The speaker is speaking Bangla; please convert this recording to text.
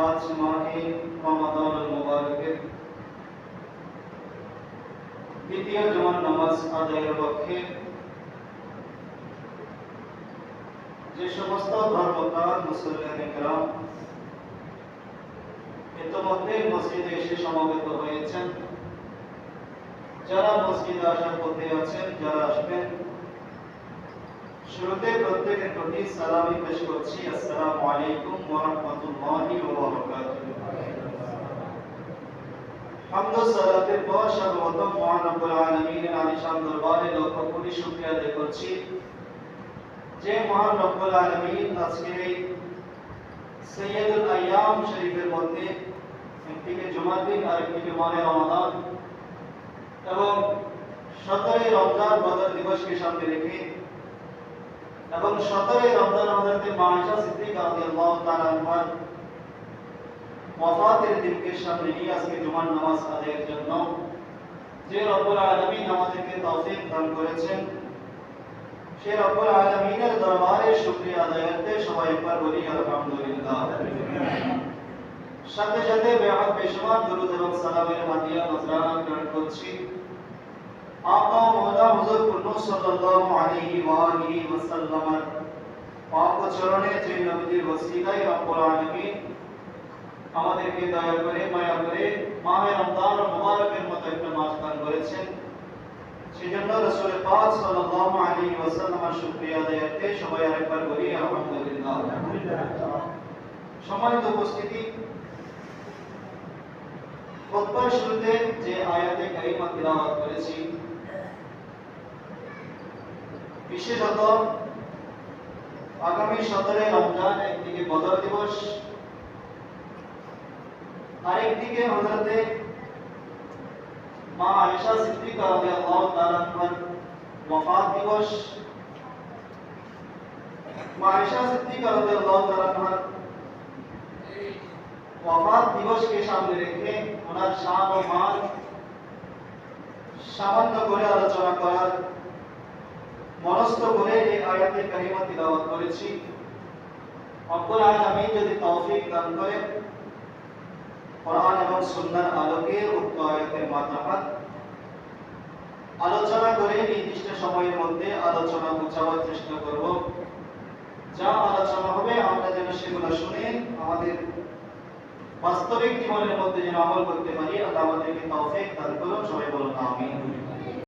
পাঁচ মাহে রমাদান মুবারকের দ্বিতীয় জমান নামাজ আদায়ের লক্ষ্যে যে সমস্ত ধর্মপ্রাণ মুসলিম গ্রাম ইতিমধ্যে মসজিদে এসে সমবেত হয়েছেন। যারা মসজিদে আসার পথে আছেন, যারা আসবেন শুরুতে প্রত্যেকের প্রতি সালামি পেশ করছি। আসসালামু আলাইকুম ওয়া রাহমাতুল্লাহি ওয়া বারাকাতুহু মহান রব্বুল আলামিনের আলিশান দরবারে লক্ষ কোটি শুকরিয়া আদায় করছি। যে মহান রব্বুল আলামিন আজকের এই সৈয়দুল শরীফের মধ্যে একদিকে জুমার দিন আর একদিকে মাহে রমাদান এবং সতেরোই রমজান বদর দিবসকে সামনে রেখে এবং সতেরোই রমজান হজরত মায়েশা সিদ্দিক রাদিয়াল্লাহু তাআলা আনহার ওয়াফাতের দিনকে সামনে নিয়ে আজকে জুমার নামাজ আদায়ের জন্য যে রব্বুল আলামিন আমাদেরকে তৌফিক দান করেছেন, সে রব্বুল আলামিনের দরবারে শুকরিয়া আদায়ার্থে সবাই একবার বলি, আলহামদুলিল্লাহ। সাথে সাথে বেহাত বেশমার দরুদ এবং সালামের হাদিয়া নজরানা গ্রহণ করছি। আকা মওলা হুজুর কুল্লু সাল্লাল্লাহু আলাইহি ওয়া আলিহি ওয়াসাল্লামের পাক চরণে যে নবীর ওসিলায় রব্বুল আলামিন আমাদেরকে দয়া করে মায়া করে মাহে রমজান মুবারকের মতো একটা মাস দান করেছেন সেজন্য রাসূল পাক সাল্লাল্লাহু আলাইহি ওয়াসাল্লামের শুকরিয়া আদায়ার্থে সবাই আরেকবার বলি আলহামদুলিল্লাহ সম্মানিত উপস্থিতি খুতবার শুরুতে যে আয়াতে কারিমা তিলাওয়াত করেছি বিশেষত আগামী সতেরোই রমজান একদিকে বদর দিবস, আরেকদিকে হজরতে মা আয়েশা সিদ্দিকা রাদিয়াল্লাহু দিবস, মা আয়েশা সিদ্দিকা রাদিয়াল্লাহু দিবসকে সামনে রেখে ওনার শান ও মান সামান্য করে আলোচনা করার মনস্থ করে এই আয়াতে কারিমা তিলাওয়াত করেছি। রব্বুল আলামিন যদি তৌফিক দান করে কোরআন এবং সুন্নাহর আলোকে উক্ত আয়াতের মাধ্যমে আলোচনা করে নির্দিষ্ট সময়ের মধ্যে আলোচনা পৌঁছাবার চেষ্টা করব। যা আলোচনা হবে, আমরা যেন সেগুলো শুনে আমাদের বাস্তবিক জীবনের মধ্যে যেন আমল করতে পারি, আল্লাহ আমাদেরকে তৌফিক দান করুন, সবাই বলুন, আমিন।